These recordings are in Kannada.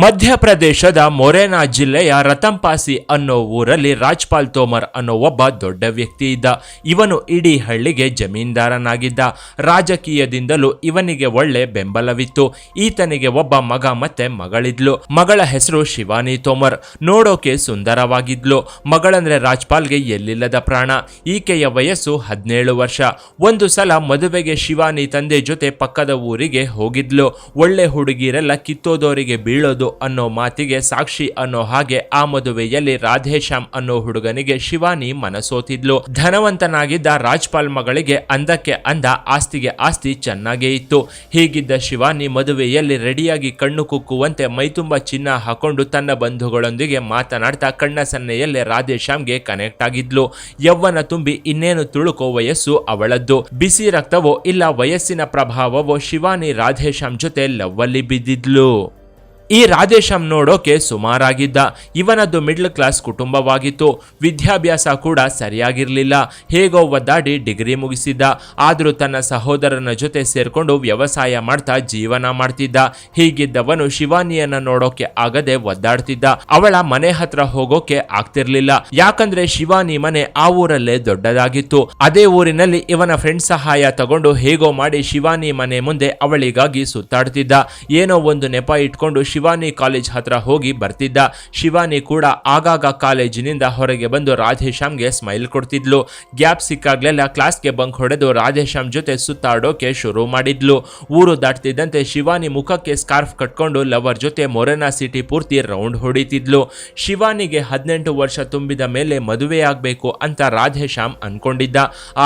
ಮಧ್ಯಪ್ರದೇಶದ ಮೊರೇನಾ ಜಿಲ್ಲೆಯ ರತಂಪಾಸಿ ಅನ್ನೋ ಊರಲ್ಲಿ ರಾಜ್ಪಾಲ್ ತೋಮರ್ ಅನ್ನೋ ಒಬ್ಬ ದೊಡ್ಡ ವ್ಯಕ್ತಿ ಇದ್ದ. ಇವನು ಇಡೀ ಹಳ್ಳಿಗೆ ಜಮೀನ್ದಾರನಾಗಿದ್ದ. ರಾಜಕೀಯದಿಂದಲೂ ಇವನಿಗೆ ಒಳ್ಳೆ ಬೆಂಬಲವಿತ್ತು. ಈತನಿಗೆ ಒಬ್ಬ ಮಗ ಮತ್ತೆ ಮಗಳಿದ್ಲು. ಮಗಳ ಹೆಸರು ಶಿವಾನಿ ತೋಮರ್. ನೋಡೋಕೆ ಸುಂದರವಾಗಿದ್ಲು. ಮಗಳಂದ್ರೆ ರಾಜ್ಪಾಲ್ಗೆ ಎಲ್ಲಿಲ್ಲದ ಪ್ರಾಣ. ಈಕೆಯ ವಯಸ್ಸು ಹದಿನೇಳು ವರ್ಷ. ಒಂದು ಸಲ ಮದುವೆಗೆ ಶಿವಾನಿ ತಂದೆ ಜೊತೆ ಪಕ್ಕದ ಊರಿಗೆ ಹೋಗಿದ್ಲು. ಒಳ್ಳೆ ಹುಡುಗಿರೆಲ್ಲ ಕಿತ್ತೋದೋರಿಗೆ ಬೀಳೋದು ಅನ್ನೋ ಮಾತಿಗೆ ಸಾಕ್ಷಿ ಅನ್ನೋ ಹಾಗೆ ಆ ಮದುವೆಯಲ್ಲಿ ರಾಧೇಶ್ಯಾಮ್ ಅನ್ನೋ ಹುಡುಗನಿಗೆ ಶಿವಾನಿ ಮನಸೋತಿದ್ಲು. ಧನವಂತನಾಗಿದ್ದ ರಾಜ್ಪಾಲ್ ಮಗಳಿಗೆ ಅಂದಕ್ಕೆ ಅಂದ ಆಸ್ತಿಗೆ ಆಸ್ತಿ ಚೆನ್ನಾಗೇ ಇತ್ತು. ಹೀಗಿದ್ದ ಶಿವಾನಿ ಮದುವೆಯಲ್ಲಿ ರೆಡಿಯಾಗಿ ಕಣ್ಣು ಕುಕ್ಕುವಂತೆ ಮೈತುಂಬ ಚಿನ್ನ ಹಾಕೊಂಡು ತನ್ನ ಬಂಧುಗಳೊಂದಿಗೆ ಮಾತನಾಡ್ತಾ ಕಣ್ಣ ಸನ್ನೆಯಲ್ಲೇ ರಾಧೇಶ್ಯಾಮ್ಗೆ ಕನೆಕ್ಟ್ ಆಗಿದ್ಲು. ಯವ್ವನ ತುಂಬಿ ಇನ್ನೇನು ತುಳುಕೋ ವಯಸ್ಸು ಅವಳದ್ದು. ಬಿಸಿ ರಕ್ತವೋ ಇಲ್ಲ ವಯಸ್ಸಿನ ಪ್ರಭಾವವೋ ಶಿವಾನಿ ರಾಧೇಶ್ಯಾಮ್ ಜೊತೆ ಲವ್ವಲ್ಲಿ ಬಿದ್ದಿದ್ಲು. ಈ ರಾಧೇಶಂ ನೋಡೋಕೆ ಸುಮಾರಾಗಿದ್ದ. ಇವನದ್ದು ಮಿಡ್ಲ್ ಕ್ಲಾಸ್ ಕುಟುಂಬವಾಗಿತ್ತು. ವಿದ್ಯಾಭ್ಯಾಸ ಕೂಡ ಸರಿಯಾಗಿರಲಿಲ್ಲ. ಹೇಗೋ ಒದ್ದಾಡಿ ಡಿಗ್ರಿ ಮುಗಿಸಿದ್ದ. ಆದರೂ ತನ್ನ ಸಹೋದರನ ಜೊತೆ ಸೇರಿಕೊಂಡು ವ್ಯವಸಾಯ ಮಾಡ್ತಾ ಜೀವನ ಮಾಡ್ತಿದ್ದ. ಹೀಗಿದ್ದವನು ಶಿವಾನಿಯನ್ನ ನೋಡೋಕೆ ಆಗದೆ ಒದ್ದಾಡ್ತಿದ್ದ. ಅವಳ ಮನೆ ಹತ್ರ ಹೋಗೋಕೆ ಆಗ್ತಿರ್ಲಿಲ್ಲ. ಯಾಕಂದ್ರೆ ಶಿವಾನಿ ಮನೆ ಆ ಊರಲ್ಲೇ ದೊಡ್ಡದಾಗಿತ್ತು. ಅದೇ ಊರಿನಲ್ಲಿ ಇವನ ಫ್ರೆಂಡ್ ಸಹಾಯ ತಗೊಂಡು ಹೇಗೋ ಮಾಡಿ ಶಿವಾನಿ ಮನೆ ಮುಂದೆ ಅವಳಿಗಾಗಿ ಸುತ್ತಾಡ್ತಿದ್ದ. ಏನೋ ಒಂದು ನೆಪ ಇಟ್ಕೊಂಡು ಶಿವಾನಿ ಕಾಲೇಜ್ ಹತ್ರ ಹೋಗಿ ಬರ್ತಿದ್ದ. ಶಿವಾನಿ ಕೂಡ ಆಗಾಗ ಕಾಲೇಜಿನಿಂದ ಹೊರಗೆ ಬಂದು ರಾಧೇಶ್ಯಾಮ್ಗೆ ಸ್ಮೈಲ್ ಕೊಡ್ತಿದ್ಲು. ಗ್ಯಾಪ್ ಸಿಕ್ಕಾಗ್ಲೆಲ್ಲ ಕ್ಲಾಸ್ಗೆ ಬಂಕ್ ಹೊಡೆದು ರಾಧೇಶ್ಯಾಮ್ ಜೊತೆ ಸುತ್ತಾಡೋಕೆ ಶುರು ಮಾಡಿದ್ಲು. ಊರು ದಾಟ್ತಿದ್ದಂತೆ ಶಿವಾನಿ ಮುಖಕ್ಕೆ ಸ್ಕಾರ್ಫ್ ಕಟ್ಕೊಂಡು ಲವರ್ ಜೊತೆ ಮೊರೆನಾ ಸಿಟಿ ಪೂರ್ತಿ ರೌಂಡ್ ಹೊಡಿತಿದ್ಲು. ಶಿವಾನಿಗೆ ಹದಿನೆಂಟು ವರ್ಷ ತುಂಬಿದ ಮೇಲೆ ಮದುವೆಯಾಗಬೇಕು ಅಂತ ರಾಧೇಶ್ಯಾಮ್ ಅನ್ಕೊಂಡಿದ್ದ.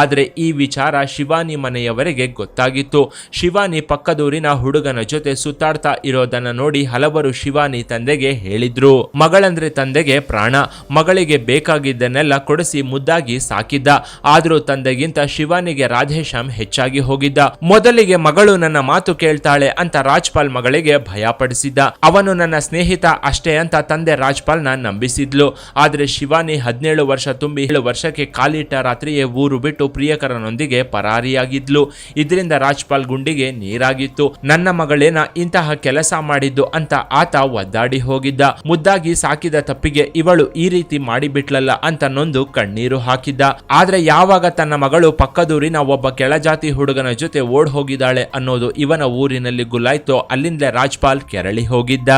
ಆದರೆ ಈ ವಿಚಾರ ಶಿವಾನಿ ಮನೆಯವರೆಗೆ ಗೊತ್ತಾಗಿತ್ತು. ಶಿವಾನಿ ಪಕ್ಕದೂರಿನ ಹುಡುಗನ ಜೊತೆ ಸುತ್ತಾಡ್ತಾ ಇರೋದನ್ನ ನೋಡಿ ಹಲವರು ಶಿವಾನಿ ತಂದೆಗೆ ಹೇಳಿದ್ರು. ಮಗಳಂದ್ರೆ ತಂದೆಗೆ ಪ್ರಾಣ, ಮಗಳಿಗೆ ಬೇಕಾಗಿದ್ದನ್ನೆಲ್ಲ ಕೊಡಿಸಿ ಮುದ್ದಾಗಿ ಸಾಕಿದ್ದ. ಆದ್ರೂ ತಂದೆಗಿಂತ ಶಿವಾನಿಗೆ ರಾಧೇಶ್ಯಾಮ್ ಹೆಚ್ಚಾಗಿ ಹೋಗಿದ್ದ. ಮೊದಲಿಗೆ ಮಗಳು ನನ್ನ ಮಾತು ಕೇಳ್ತಾಳೆ ಅಂತ ರಾಜ್ಪಾಲ್ ಮಗಳಿಗೆ ಭಯಪಡಿಸಿದ್ದ. ಅವನು ನನ್ನ ಸ್ನೇಹಿತ ಅಷ್ಟೇ ಅಂತ ತಂದೆ ರಾಜ್ಪಾಲ್ನ ನಂಬಿಸಿದ್ಲು. ಆದ್ರೆ ಶಿವಾನಿ ಹದಿನೇಳು ವರ್ಷ ತುಂಬಿ ಏಳು ವರ್ಷಕ್ಕೆ ಕಾಲಿಟ್ಟ ರಾತ್ರಿಯೇ ಊರು ಬಿಟ್ಟು ಪ್ರಿಯಕರನೊಂದಿಗೆ ಪರಾರಿಯಾಗಿದ್ಲು. ಇದರಿಂದ ರಾಜ್ಪಾಲ್ ಗುಂಡಿಗೆ ನೀರಾಗಿತ್ತು. ನನ್ನ ಮಗಳೇನ ಇಂತಹ ಕೆಲಸ ಮಾಡಿದ್ದು ಅಂತ ಆತ ಒದ್ದಾಡಿ ಹೋಗಿದ್ದ. ಮುದ್ದಾಗಿ ಸಾಕಿದ ತಪ್ಪಿಗೆ ಇವಳು ಈ ರೀತಿ ಮಾಡಿಬಿಟ್ಲಲ್ಲ ಅಂತ ನೊಂದು ಕಣ್ಣೀರು ಹಾಕಿದ್ದ. ಆದ್ರೆ ಯಾವಾಗ ತನ್ನ ಮಗಳು ಪಕ್ಕದೂರಿನ ಒಬ್ಬ ಕೆಳಜಾತಿ ಹುಡುಗನ ಜೊತೆ ಓಡ್ ಹೋಗಿದ್ದಾಳೆ ಅನ್ನೋದು ಇವನ ಊರಿನಲ್ಲಿ ಗುಲ್ಲಾಯ್ತೋ ಅಲ್ಲಿಂದಲೇ ರಾಜ್ಪಾಲ್ ಕೆರಳಿ ಹೋಗಿದ್ದ.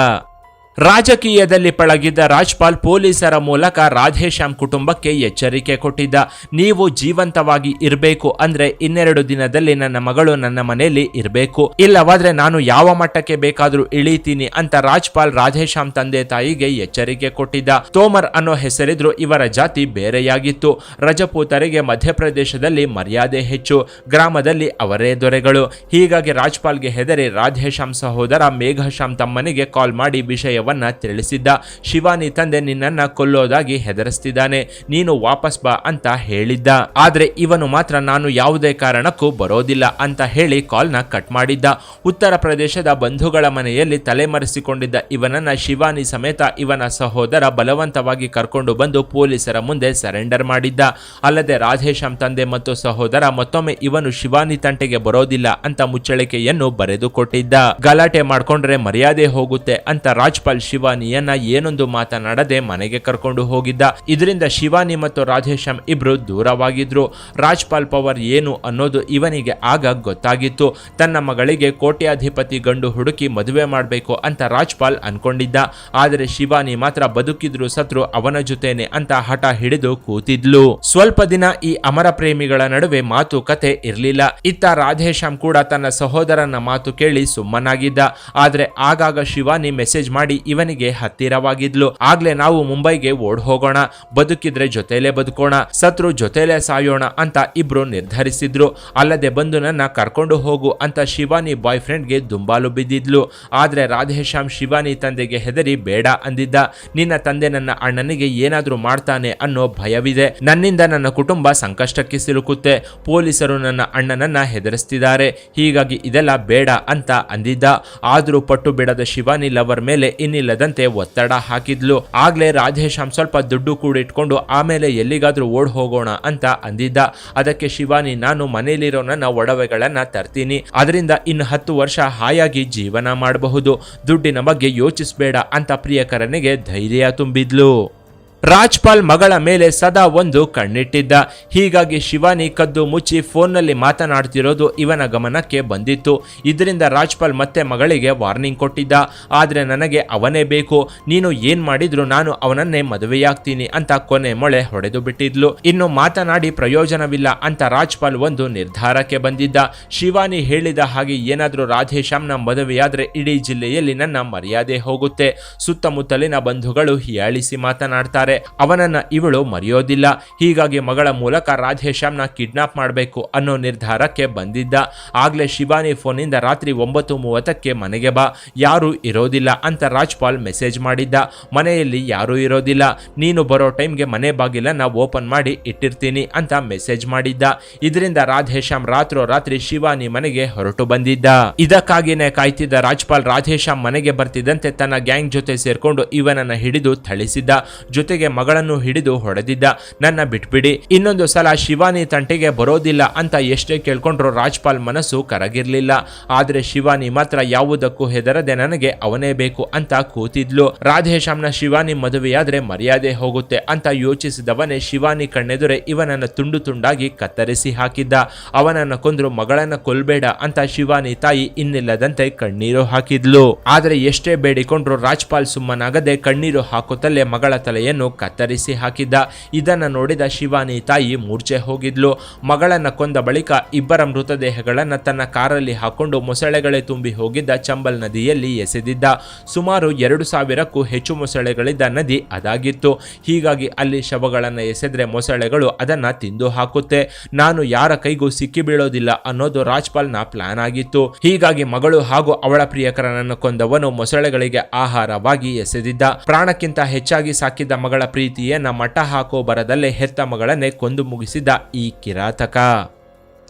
ರಾಜಕೀಯದಲ್ಲಿ ಪಳಗಿದ್ದ ರಾಜ್ಪಾಲ್ ಪೊಲೀಸರ ಮೂಲಕ ರಾಧೇಶ್ಯಾಮ್ ಕುಟುಂಬಕ್ಕೆ ಎಚ್ಚರಿಕೆ ಕೊಟ್ಟಿದ್ದ, ನೀವು ಜೀವಂತವಾಗಿ ಇರಬೇಕು ಅಂದ್ರೆ ಇನ್ನೆರಡು ದಿನದಲ್ಲಿ ನನ್ನ ಮಗಳು ನನ್ನ ಮನೆಯಲ್ಲಿ ಇರಬೇಕು. ಇಲ್ಲವಾದ್ರೆ ನಾನು ಯಾವ ಮಟ್ಟಕ್ಕೆ ಬೇಕಾದರೂ ಇಳೀತೀನಿ ಅಂತ ರಾಜ್ಪಾಲ್ ರಾಧೇಶ್ಯಾಮ್ ತಂದೆ ತಾಯಿಗೆ ಎಚ್ಚರಿಕೆ ಕೊಟ್ಟಿದ್ದ. ತೋಮರ್ ಅನ್ನೋ ಹೆಸರಿದ್ರು ಇವರ ಜಾತಿ ಬೇರೆಯಾಗಿತ್ತು. ರಜಪೂತರಿಗೆ ಮಧ್ಯಪ್ರದೇಶದಲ್ಲಿ ಮರ್ಯಾದೆ ಹೆಚ್ಚು, ಗ್ರಾಮದಲ್ಲಿ ಅವರೇ ದೊರೆಗಳು. ಹೀಗಾಗಿ ರಾಜ್ಪಾಲ್ಗೆ ಹೆದರಿ ರಾಧೇಶ್ಯಾಮ್ ಸಹೋದರ ಮೇಘಶ್ಯಾಮ್ ತಮ್ಮನಿಗೆ ಕಾಲ್ ಮಾಡಿ ವಿಷಯವನ್ನ ತಿಳಿಸಿದ್ದ. ಶಿವಾನಿ ತಂದೆ ನಿನ್ನನ್ನ ಕೊಲ್ಲೋದಾಗಿ ಹೆದರಿಸ್ತಿದ್ದಾನೆ. ನೀನು ವಾಪಸ್ ಬಾ ಅಂತ ಹೇಳಿದ್ದ. ಆದ್ರೆ ಇವನು ಮಾತ್ರ ನಾನು ಯಾವುದೇ ಕಾರಣಕ್ಕೂ ಬರೋದಿಲ್ಲ ಅಂತ ಹೇಳಿ ಕಾಲ್ನ ಕಟ್ ಮಾಡಿದ್ದ. ಉತ್ತರ ಪ್ರದೇಶದ ಬಂಧುಗಳ ಮನೆಯಲ್ಲಿ ತಲೆಮರೆಸಿಕೊಂಡಿದ್ದ ಇವನನ್ನ ಶಿವಾನಿ ಸಮೇತ ಇವನ ಸಹೋದರ ಬಲವಂತವಾಗಿ ಕರ್ಕೊಂಡು ಬಂದು ಪೊಲೀಸರ ಮುಂದೆ ಸರೆಂಡರ್ ಮಾಡಿದ್ದ. ಅಲ್ಲದೆ ರಾಧೇಶಂ ತಂದೆ ಮತ್ತು ಸಹೋದರ ಮತ್ತೊಮ್ಮೆ ಇವನು ಶಿವಾನಿ ತಂಟೆಗೆ ಬರೋದಿಲ್ಲ ಅಂತ ಮುಚ್ಚಳಿಕೆಯನ್ನು ಬರೆದುಕೊಟ್ಟಿದ್ದ. ಗಲಾಟೆ ಮಾಡ್ಕೊಂಡ್ರೆ ಮರ್ಯಾದೆ ಹೋಗುತ್ತೆ ಅಂತ ರಾಜ್ಪಾಲ್ ಶಿವಾನಿಯನ್ನ ಏನೊಂದು ಮಾತನಾಡದೆ ಮನೆಗೆ ಕರ್ಕೊಂಡು ಹೋಗಿದ್ದ. ಇದರಿಂದ ಶಿವಾನಿ ಮತ್ತು ರಾಧೇಶ್ಯಾಮ್ ಇಬ್ರು ದೂರವಾಗಿದ್ರು. ರಾಜ್ಪಾಲ್ ಪವರ್ ಏನು ಅನ್ನೋದು ಇವನಿಗೆ ಆಗ ಗೊತ್ತಾಗಿತ್ತು. ತನ್ನ ಮಗಳಿಗೆ ಕೋಟ್ಯಾಧಿಪತಿ ಗಂಡು ಹುಡುಕಿ ಮದುವೆ ಮಾಡಬೇಕು ಅಂತ ರಾಜ್ಪಾಲ್ ಅನ್ಕೊಂಡಿದ್ದ. ಆದರೆ ಶಿವಾನಿ ಮಾತ್ರ ಬದುಕಿದ್ರು ಸತ್ರು ಅವನ ಜೊತೆನೆ ಅಂತ ಹಠ ಹಿಡಿದು ಕೂತಿದ್ಲು. ಸ್ವಲ್ಪ ದಿನ ಈ ಅಮರ ಪ್ರೇಮಿಗಳ ನಡುವೆ ಮಾತುಕತೆ ಇರಲಿಲ್ಲ. ಇತ್ತ ರಾಧೇಶ್ಯಾಮ್ ಕೂಡ ತನ್ನ ಸಹೋದರನ ಮಾತು ಕೇಳಿ ಸುಮ್ಮನಾಗಿದ್ದ. ಆದ್ರೆ ಆಗಾಗ ಶಿವಾನಿ ಮೆಸೇಜ್ ಮಾಡಿ ಇವನಿಗೆ ಹತ್ತಿರವಾಗಿದ್ಲು. ಆಗ್ಲೇ ನಾವು ಮುಂಬೈಗೆ ಓಡ್ ಹೋಗೋಣ ಬದುಕಿದ್ರೆ ಜೊತೆಲೇ ಬದುಕೋಣ. ಸತ್ರು ಜೊತೆಲೆ ಸಾಯೋಣ ಅಂತ ಇಬ್ರು ನಿರ್ಧರಿಸಿದ್ರು. ಅಲ್ಲದೆ ಬಂದು ನನ್ನ ಕರ್ಕೊಂಡು ಹೋಗು ಅಂತ ಶಿವಾನಿ ಬಾಯ್ ಫ್ರೆಂಡ್ಗೆ ದುಂಬಾಲು ಬಿದ್ದಿದ್ಲು. ಆದ್ರೆ ರಾಧೇಶ್ಯಾಮ್ ಶಿವಾನಿ ತಂದೆಗೆ ಹೆದರಿ ಬೇಡ ಅಂದಿದ್ದ. ನಿನ್ನ ತಂದೆ ನನ್ನ ಅಣ್ಣನಿಗೆ ಏನಾದ್ರೂ ಮಾಡ್ತಾನೆ ಅನ್ನೋ ಭಯವಿದೆ. ನನ್ನಿಂದ ನನ್ನ ಕುಟುಂಬ ಸಂಕಷ್ಟಕ್ಕೆ ಸಿಲುಕುತ್ತೆ. ಪೊಲೀಸರು ನನ್ನ ಅಣ್ಣನನ್ನ ಹೆದರಿಸ್ತಿದ್ದಾರೆ. ಹೀಗಾಗಿ ಇದೆಲ್ಲ ಬೇಡ ಅಂತ ಅಂದಿದ್ದ. ಆದ್ರೂ ಪಟ್ಟು ಬಿಡದ ಶಿವಾನಿ ಲವರ್ ಮೇಲೆ ಏನಿಲ್ಲದಂತೆ ಒತ್ತಡ ಹಾಕಿದ್ಲು. ಆಗ್ಲೇ ರಾಧೇಶ್ಯಾಮ್ ಸ್ವಲ್ಪ ದುಡ್ಡು ಕೂಡಿಟ್ಕೊಂಡು ಆಮೇಲೆ ಎಲ್ಲಿಗಾದ್ರೂ ಓಡ್ ಹೋಗೋಣ ಅಂತ ಅಂದಿದ್ದ. ಅದಕ್ಕೆ ಶಿವಾನಿ, ನಾನು ಮನೇಲಿರೋ ನನ್ನ ಒಡವೆಗಳನ್ನ ತರ್ತೀನಿ. ಅದರಿಂದ ಇನ್ನು ಹತ್ತು ವರ್ಷ ಹಾಯಾಗಿ ಜೀವನ ಮಾಡಬಹುದು. ದುಡ್ಡಿನ ಬಗ್ಗೆ ಯೋಚಿಸಬೇಡ ಅಂತ ಪ್ರಿಯಕರನಿಗೆ ಧೈರ್ಯ ತುಂಬಿದ್ಲು. ರಾಜ್ಪಾಲ್ ಮಗಳ ಮೇಲೆ ಸದಾ ಒಂದು ಕಣ್ಣಿಟ್ಟಿದ್ದ. ಹೀಗಾಗಿ ಶಿವಾನಿ ಕದ್ದು ಮುಚ್ಚಿ ಫೋನ್ನಲ್ಲಿ ಮಾತನಾಡ್ತಿರೋದು ಇವನ ಗಮನಕ್ಕೆ ಬಂದಿತ್ತು. ಇದರಿಂದ ರಾಜ್ಪಾಲ್ ಮತ್ತೆ ಮಗಳಿಗೆ ವಾರ್ನಿಂಗ್ ಕೊಟ್ಟಿದ್ದ. ಆದರೆ ನನಗೆ ಅವನೇ ಬೇಕು. ನೀನು ಏನ್ ಮಾಡಿದ್ರು ನಾನು ಅವನನ್ನೇ ಮದುವೆಯಾಗ್ತೀನಿ ಅಂತ ಕೊನೆ ಮೊಳೆ ಹೊಡೆದು ಬಿಟ್ಟಿದ್ಲು. ಇನ್ನು ಮಾತನಾಡಿ ಪ್ರಯೋಜನವಿಲ್ಲ ಅಂತ ರಾಜ್ಪಾಲ್ ಒಂದು ನಿರ್ಧಾರಕ್ಕೆ ಬಂದಿದ್ದ. ಶಿವಾನಿ ಹೇಳಿದ ಹಾಗೆ ಏನಾದರೂ ರಾಧೇಶ್ಯಾಮ್ನ ಮದುವೆಯಾದ್ರೆ ಇಡೀ ಜಿಲ್ಲೆಯಲ್ಲಿ ನನ್ನ ಮರ್ಯಾದೆ ಹೋಗುತ್ತೆ. ಸುತ್ತಮುತ್ತಲಿನ ಬಂಧುಗಳು ಹೀಯಾಳಿಸಿ ಮಾತನಾಡ್ತಾರೆ. ಅವನನ್ನ ಇವಳು ಮರೆಯೋದಿಲ್ಲ. ಹೀಗಾಗಿ ಮಗಳ ಮೂಲಕ ರಾಧೇಶ್ಯಾಮ್ನ ಕಿಡ್ನಾಪ್ ಮಾಡಬೇಕು ಅನ್ನೋ ನಿರ್ಧಾರಕ್ಕೆ ಬಂದಿದ್ದ. ಆಗ್ಲೇ ಶಿವಾನಿ ಫೋನಿಂದ ರಾತ್ರಿ ಒಂಬತ್ತು ಮೂವತ್ತಕ್ಕೆ ಮನೆಗೆ ಬಾ. ಯಾರೂ ಇರೋದಿಲ್ಲ ಅಂತ ರಾಜ್ಪಾಲ್ ಮೆಸೇಜ್ ಮಾಡಿದ್ದ. ಮನೆಯಲ್ಲಿ ಯಾರೂ ಇರೋದಿಲ್ಲ. ನೀನು ಬರೋ ಟೈಮ್ಗೆ ಮನೆ ಬಾಗಿಲನ್ನ ಓಪನ್ ಮಾಡಿ ಇಟ್ಟಿರ್ತೀನಿ ಅಂತ ಮೆಸೇಜ್ ಮಾಡಿದ್ದ. ಇದರಿಂದ ರಾಧೇಶ್ಯಾಮ್ ರಾತ್ರೋ ರಾತ್ರಿ ಶಿವಾನಿ ಮನೆಗೆ ಹೊರಟು ಬಂದಿದ್ದ. ಇದಕ್ಕಾಗಿನೇ ಕಾಯ್ತಿದ್ದ ರಾಜ್ಪಾಲ್ ರಾಧೇಶ್ಯಾಮ್ ಮನೆಗೆ ಬರ್ತಿದ್ದಂತೆ ತನ್ನ ಗ್ಯಾಂಗ್ ಜೊತೆ ಸೇರ್ಕೊಂಡು ಇವನನ್ನ ಹಿಡಿದು ಥಳಿಸಿದ್ದ. ಜೊತೆಗೆ ಮಗಳನ್ನು ಹಿಡಿದು ಹೊಡೆದಿದ್ದ. ನನ್ನ ಬಿಟ್ಬಿಡಿ, ಇನ್ನೊಂದು ಸಲ ಶಿವಾನಿ ತಂಟೆಗೆ ಬರೋದಿಲ್ಲ ಅಂತ ಎಷ್ಟೇ ಕೇಳ್ಕೊಂಡ್ರು ರಾಜ್ಪಾಲ್ ಮನಸ್ಸು ಕರಗಿರ್ಲಿಲ್ಲ. ಆದ್ರೆ ಶಿವಾನಿ ಮಾತ್ರ ಯಾವುದಕ್ಕೂ ಹೆದರದೆ ನನಗೆ ಅವನೇ ಬೇಕು ಅಂತ ಕೂತಿದ್ಲು. ರಾಧೇಶ್ಯಾಮ್ನ ಶಿವಾನಿ ಮದುವೆಯಾದ್ರೆ ಮರ್ಯಾದೆ ಹೋಗುತ್ತೆ ಅಂತ ಯೋಚಿಸಿದವನೇ ಶಿವಾನಿ ಕಣ್ಣೆದುರೆ ಇವನನ್ನ ತುಂಡು ತುಂಡಾಗಿ ಕತ್ತರಿಸಿ ಹಾಕಿದ್ದ. ಅವನನ್ನ ಕೊಂದ್ರು ಮಗಳನ್ನ ಕೊಲ್ಬೇಡ ಅಂತ ಶಿವಾನಿ ತಾಯಿ ಇನ್ನಿಲ್ಲದಂತೆ ಕಣ್ಣೀರು ಹಾಕಿದ್ಲು. ಆದ್ರೆ ಎಷ್ಟೇ ಬೇಡಿಕೊಂಡ್ರು ರಾಜ್ಪಾಲ್ ಸುಮ್ಮನಾಗದೆ ಕಣ್ಣೀರು ಹಾಕುತ್ತಲೇ ಮಗಳ ತಲೆಯನ್ನು ಕತ್ತರಿಸಿ ಹಾಕಿದ್ದ. ಇದನ್ನು ನೋಡಿದ ಶಿವಾನಿ ತಾಯಿ ಮೂರ್ಛೆ ಹೋಗಿದ್ಲು. ಮಗಳನ್ನ ಕೊಂದ ಬಳಿಕ ಇಬ್ಬರ ಮೃತದೇಹಗಳನ್ನು ತನ್ನ ಕಾರಲ್ಲಿ ಹಾಕೊಂಡು ಮೊಸಳೆಗಳೇ ತುಂಬಿ ಹೋಗಿದ್ದ ಚಂಬಲ್ ನದಿಯಲ್ಲಿ ಎಸೆದಿದ್ದ. ಸುಮಾರು ಎರಡು ಸಾವಿರಕ್ಕೂ ಹೆಚ್ಚು ಮೊಸಳೆಗಳಿದ್ದ ನದಿ ಅದಾಗಿತ್ತು. ಹೀಗಾಗಿ ಅಲ್ಲಿ ಶವಗಳನ್ನ ಎಸೆದ್ರೆ ಮೊಸಳೆಗಳು ಅದನ್ನ ತಿಂದು ಹಾಕುತ್ತೆ. ನಾನು ಯಾರ ಕೈಗೂ ಸಿಕ್ಕಿ ಬೀಳೋದಿಲ್ಲ ಅನ್ನೋದು ರಾಜ್ಪಾಲ್ನ ಪ್ಲಾನ್ ಆಗಿತ್ತು. ಹೀಗಾಗಿ ಮಗಳು ಹಾಗೂ ಅವಳ ಪ್ರಿಯಕರನನ್ನು ಕೊಂದವನು ಮೊಸಳೆಗಳಿಗೆ ಆಹಾರವಾಗಿ ಎಸೆದಿದ್ದ. ಪ್ರಾಣಕ್ಕಿಂತ ಹೆಚ್ಚಾಗಿ ಸಾಕಿದ್ದ ಮಗಳ ಪ್ರೀತಿಯನ್ನ ಮಠ ಹಾಕೋ ಬರದಲ್ಲೇ ಹೆತ್ತ ಮಗಳನ್ನೇ ಕೊಂದು ಮುಗಿಸಿದ ಈ ಕಿರಾತಕ.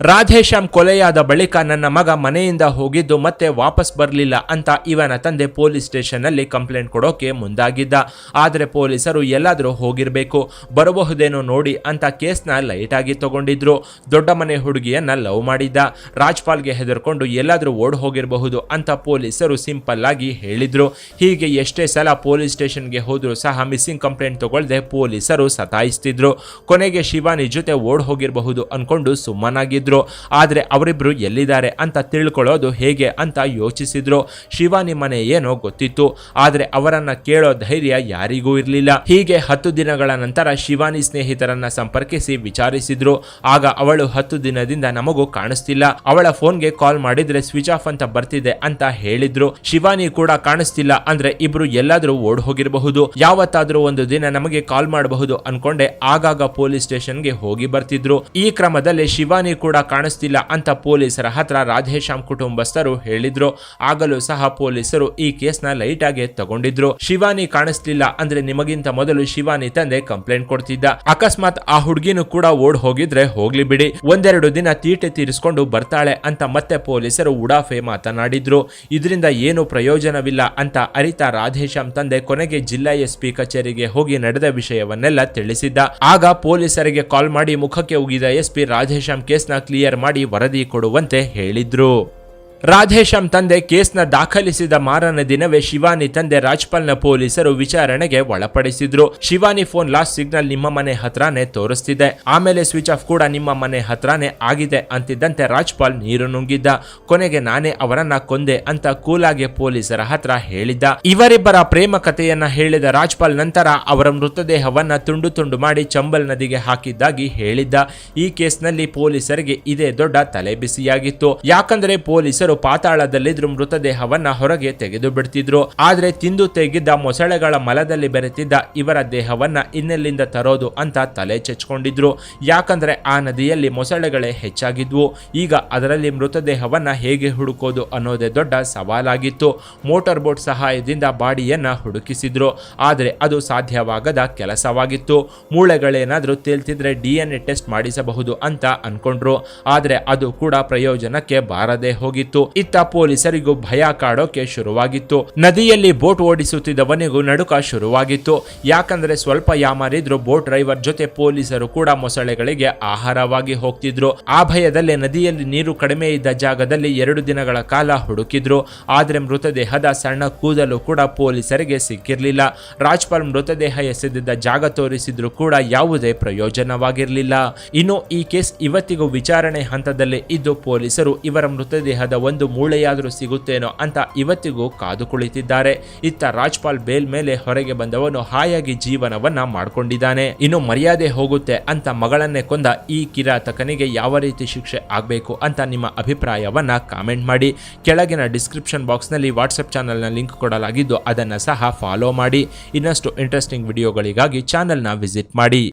ರಾಧೇಶ್ಯಾಮ್ ಕೊಲೆಯಾದ ಬಳಿಕ ನನ್ನ ಮಗ ಮನೆಯಿಂದ ಹೋಗಿದ್ದು ಮತ್ತೆ ವಾಪಸ್ ಬರಲಿಲ್ಲ ಅಂತ ಇವನ ತಂದೆ ಪೊಲೀಸ್ ಸ್ಟೇಷನ್ನಲ್ಲಿ ಕಂಪ್ಲೇಂಟ್ ಕೊಡೋಕೆ ಮುಂದಾಗಿದ್ದ. ಆದರೆ ಪೊಲೀಸರು ಎಲ್ಲಾದರೂ ಹೋಗಿರಬೇಕು, ಬರಬಹುದೇನೋ ನೋಡಿ ಅಂತ ಕೇಸ್ನ ಲೈಟಾಗಿ ತಗೊಂಡಿದ್ರು. ದೊಡ್ಡ ಮನೆ ಹುಡುಗಿಯನ್ನ ಲವ್ ಮಾಡಿದ್ದ. ರಾಜ್ಪಾಲ್ಗೆ ಹೆದರ್ಕೊಂಡು ಎಲ್ಲಾದರೂ ಓಡ್ ಹೋಗಿರಬಹುದು ಅಂತ ಪೊಲೀಸರು ಸಿಂಪಲ್ ಆಗಿ ಹೇಳಿದ್ರು. ಹೀಗೆ ಎಷ್ಟೇ ಸಲ ಪೊಲೀಸ್ ಸ್ಟೇಷನ್ಗೆ ಹೋದರೂ ಸಹ ಮಿಸ್ಸಿಂಗ್ ಕಂಪ್ಲೇಂಟ್ ತಗೊಳ್ಳದೆ ಪೊಲೀಸರು ಸತಾಯಿಸ್ತಿದ್ರು. ಕೊನೆಗೆ ಶಿವಾನಿ ಜೊತೆ ಓಡ್ ಹೋಗಿರಬಹುದು ಅನ್ಕೊಂಡು ಸುಮ್ಮನಾಗಿದ್ರು. ಆದ್ರೆ ಅವರಿಬ್ರು ಎಲ್ಲಿದ್ದಾರೆ ಅಂತ ತಿಳ್ಕೊಳ್ಳೋದು ಹೇಗೆ ಅಂತ ಯೋಚಿಸಿದ್ರು. ಶಿವಾನಿ ಮನೆ ಏನೋ ಗೊತ್ತಿತ್ತು. ಆದ್ರೆ ಅವರನ್ನ ಕೇಳೋ ಧೈರ್ಯ ಯಾರಿಗೂ ಇರಲಿಲ್ಲ. ಹೀಗೆ ಹತ್ತು ದಿನಗಳ ನಂತರ ಶಿವಾನಿ ಸ್ನೇಹಿತರನ್ನ ಸಂಪರ್ಕಿಸಿ ವಿಚಾರಿಸಿದ್ರು. ಆಗ ಅವಳು ಹತ್ತು ದಿನದಿಂದ ನಮಗೂ ಕಾಣಿಸ್ತಿಲ್ಲ. ಅವಳ ಫೋನ್ಗೆ ಕಾಲ್ ಮಾಡಿದ್ರೆ ಸ್ವಿಚ್ ಆಫ್ ಅಂತ ಬರ್ತಿದೆ ಅಂತ ಹೇಳಿದ್ರು. ಶಿವಾನಿ ಕೂಡ ಕಾಣಿಸ್ತಿಲ್ಲ ಅಂದ್ರೆ ಇಬ್ರು ಎಲ್ಲಾದ್ರೂ ಓಡ್ ಹೋಗಿರಬಹುದು ಯಾವತ್ತಾದ್ರೂ ಒಂದು ದಿನ ನಮಗೆ ಕಾಲ್ ಮಾಡಬಹುದು ಅನ್ಕೊಂಡೆ. ಆಗಾಗ ಪೊಲೀಸ್ ಸ್ಟೇಷನ್ಗೆ ಹೋಗಿ ಬರ್ತಿದ್ರು. ಈ ಕ್ರಮದಲ್ಲಿ ಶಿವಾನಿ ಕೂಡ ಕಾಣಿಸ್ತಿಲ್ಲ ಅಂತ ಪೊಲೀಸರ ಹತ್ರ ರಾಧೇಶ್ಯಾಮ್ ಕುಟುಂಬಸ್ಥರು ಹೇಳಿದ್ರು. ಆಗಲೂ ಸಹ ಪೊಲೀಸರು ಈ ಕೇಸ್ನ ಲೈಟ್ ಆಗಿ ತಗೊಂಡಿದ್ರು. ಶಿವಾನಿ ಕಾಣಿಸ್ಲಿಲ್ಲ ಅಂದ್ರೆ ನಿಮಗಿಂತ ಮೊದಲು ಶಿವಾನಿ ತಂದೆ ಕಂಪ್ಲೇಂಟ್ ಕೊಡ್ತಿದ್ದ. ಅಕಸ್ಮಾತ್ ಆ ಹುಡುಗಿನೂ ಕೂಡ ಓಡ್ ಹೋಗಿದ್ರೆ ಹೋಗ್ಲಿ ಬಿಡಿ. ಒಂದೆರಡು ದಿನ ತೀಟೆ ತೀರಿಸ್ಕೊಂಡು ಬರ್ತಾಳೆ ಅಂತ ಮತ್ತೆ ಪೊಲೀಸರು ಉಡಾಫೆ ಮಾತನಾಡಿದ್ರು. ಇದರಿಂದ ಏನು ಪ್ರಯೋಜನವಿಲ್ಲ ಅಂತ ಅರಿತ ರಾಧೇಶ್ಯಾಮ್ ತಂದೆ ಕೊನೆಗೆ ಜಿಲ್ಲಾ ಎಸ್ಪಿ ಕಚೇರಿಗೆ ಹೋಗಿ ನಡೆದ ವಿಷಯವನ್ನೆಲ್ಲ ತಿಳಿಸಿದ್ದ. ಆಗ ಪೊಲೀಸರಿಗೆ ಕಾಲ್ ಮಾಡಿ ಮುಖಕ್ಕೆ ಉಗಿದ ಎಸ್ಪಿ ರಾಧೇಶ್ಯಾಮ್ ಕೇಸ್ನ ಕ್ಲಿಯರ್ ಮಾಡಿ ವರದಿ ಕೊಡುವಂತೆ ಹೇಳಿದ್ರು. ರಾಧೇಶ್ಯಾಮ್ ತಂದೆ ಕೇಸ್ನ ದಾಖಲಿಸಿದ ಮಾರನ ದಿನವೇ ಶಿವಾನಿ ತಂದೆ ರಾಜ್ಪಾಲ್ನ ಪೊಲೀಸರು ವಿಚಾರಣೆಗೆ ಒಳಪಡಿಸಿದ್ರು. ಶಿವಾನಿ ಫೋನ್ ಲಾಸ್ಟ್ ಸಿಗ್ನಲ್ ನಿಮ್ಮ ಮನೆ ಹತ್ರನೇ ತೋರಿಸ್ತಿದೆ. ಆಮೇಲೆ ಸ್ವಿಚ್ ಆಫ್ ಕೂಡ ನಿಮ್ಮ ಮನೆ ಹತ್ರನೇ ಆಗಿದೆ ಅಂತಿದ್ದಂತೆ ರಾಜ್ಪಾಲ್ ನೀರು ನುಂಗಿದ್ದ. ಕೊನೆಗೆ ನಾನೇ ಅವರನ್ನ ಕೊಂದೆ ಅಂತ ಕೂಲಾಗೆ ಪೊಲೀಸರ ಹತ್ರ ಹೇಳಿದ್ದ. ಇವರಿಬ್ಬರ ಪ್ರೇಮ ಕಥೆಯನ್ನ ಹೇಳಿದ ರಾಜ್ಪಾಲ್ ನಂತರ ಅವರ ಮೃತದೇಹವನ್ನ ತುಂಡು ತುಂಡು ಮಾಡಿ ಚಂಬಲ್ ನದಿಗೆ ಹಾಕಿದ್ದಾಗಿ ಹೇಳಿದ್ದ. ಈ ಕೇಸ್ನಲ್ಲಿ ಪೊಲೀಸರಿಗೆ ಇದೇ ದೊಡ್ಡ ತಲೆಬಿಸಿಯಾಗಿತ್ತು. ಯಾಕಂದ್ರೆ ಪೊಲೀಸರು ಪಾತಾಳದಲ್ಲಿದ್ರು ಮೃತದೇಹವನ್ನ ಹೊರಗೆ ತೆಗೆದು ಬಿಡ್ತಿದ್ರು. ಆದ್ರೆ ತಿಂದು ತೆಗೆದ ಮೊಸಳೆಗಳ ಮಲದಲ್ಲಿ ಬೆರೆತಿದ್ದ ಇವರ ದೇಹವನ್ನ ಇನ್ನೆಲ್ಲಿಂದ ತರೋದು ಅಂತ ತಲೆ ಚೆಚ್ಕೊಂಡಿದ್ರು. ಯಾಕಂದ್ರೆ ಆ ನದಿಯಲ್ಲಿ ಮೊಸಳೆಗಳೇ ಹೆಚ್ಚಾಗಿದ್ವು. ಈಗ ಅದರಲ್ಲಿ ಮೃತದೇಹವನ್ನ ಹೇಗೆ ಹುಡುಕೋದು ಅನ್ನೋದೇ ದೊಡ್ಡ ಸವಾಲಾಗಿತ್ತು. ಮೋಟಾರ್ ಬೋಟ್ ಸಹಾಯದಿಂದ ಬಾಡಿಯನ್ನ ಹುಡುಕಿಸಿದ್ರು. ಆದರೆ ಅದು ಸಾಧ್ಯವಾಗದ ಕೆಲಸವಾಗಿತ್ತು. ಮೂಳೆಗಳೇನಾದ್ರೂ ತೇಲ್ತಿದ್ರೆ ಡಿ ಎನ್ ಎ ಟೆಸ್ಟ್ ಮಾಡಿಸಬಹುದು ಅಂತ ಅನ್ಕೊಂಡ್ರು. ಆದ್ರೆ ಅದು ಕೂಡ ಪ್ರಯೋಜನಕ್ಕೆ ಬಾರದೆ ಹೋಗಿತ್ತು. ಇತ್ತ ಪೊಲೀಸರಿಗೂ ಭಯ ಕಾಡೋಕೆ ಶುರುವಾಗಿತ್ತು. ನದಿಯಲ್ಲಿ ಬೋಟ್ ಓಡಿಸುತ್ತಿದ್ದವನಿಗೂ ನಡುಕ ಶುರುವಾಗಿತ್ತು. ಯಾಕಂದ್ರೆ ಸ್ವಲ್ಪ ಯಾಮಾರಿದ್ರು ಬೋಟ್ ಡ್ರೈವರ್ ಜೊತೆ ಪೊಲೀಸರು ಕೂಡ ಮೊಸಳೆಗಳಿಗೆ ಆಹಾರವಾಗಿ ಹೋಗ್ತಿದ್ರು. ಆ ಭಯದಲ್ಲೇ ನದಿಯಲ್ಲಿ ನೀರು ಕಡಿಮೆ ಇದ್ದ ಜಾಗದಲ್ಲಿ ಎರಡು ದಿನಗಳ ಕಾಲ ಹುಡುಕಿದ್ರು. ಆದ್ರೆ ಮೃತದೇಹದ ಸಣ್ಣ ಕೂದಲು ಕೂಡ ಪೊಲೀಸರಿಗೆ ಸಿಕ್ಕಿರಲಿಲ್ಲ. ರಾಜ್ಪಾಲ್ ಮೃತದೇಹ ಎಸೆದಿದ್ದ ಜಾಗ ತೋರಿಸಿದ್ರು ಕೂಡ ಯಾವುದೇ ಪ್ರಯೋಜನವಾಗಿರಲಿಲ್ಲ. ಇನ್ನು ಈ ಕೇಸ್ ಇವತ್ತಿಗೂ ವಿಚಾರಣೆ ಹಂತದಲ್ಲಿ ಇದ್ದು ಪೊಲೀಸರು ಇವರ ಮೃತದೇಹದ ಒಂದು ಮೂಳೆಯಾದರೂ ಸಿಗುತ್ತೇನೋ ಅಂತ ಇವತ್ತಿಗೂ ಕಾದು ಕುಳಿತಿದ್ದಾರೆ ಇತ್ತ ರಾಜ್ಪಾಲ್ ಬೇಲ್ ಮೇಲೆ ಹೊರಗೆ ಬಂದವನು ಹಾಯಾಗಿ ಜೀವನವನ್ನ ಮಾಡ್ಕೊಂಡಿದ್ದಾನೆ. ಇನ್ನು ಮರ್ಯಾದೆ ಹೋಗುತ್ತೆ ಅಂತ ಮಗಳನ್ನೇ ಕೊಂದ ಈ ಕಿರಾತಕನಿಗೆ ಯಾವ ರೀತಿ ಶಿಕ್ಷೆ ಆಗಬೇಕು ಅಂತ ನಿಮ್ಮ ಅಭಿಪ್ರಾಯವನ್ನ ಕಾಮೆಂಟ್ ಮಾಡಿ. ಕೆಳಗಿನ ಡಿಸ್ಕ್ರಿಪ್ಷನ್ ಬಾಕ್ಸ್ನಲ್ಲಿ ವಾಟ್ಸಪ್ ಚಾನಲ್ನ ಲಿಂಕ್ ಕೊಡಲಾಗಿದ್ದು ಅದನ್ನು ಸಹ ಫಾಲೋ ಮಾಡಿ. ಇನ್ನಷ್ಟು ಇಂಟ್ರೆಸ್ಟಿಂಗ್ ವಿಡಿಯೋಗಳಿಗಾಗಿ ಚಾನಲ್ನ ವಿಸಿಟ್ ಮಾಡಿ.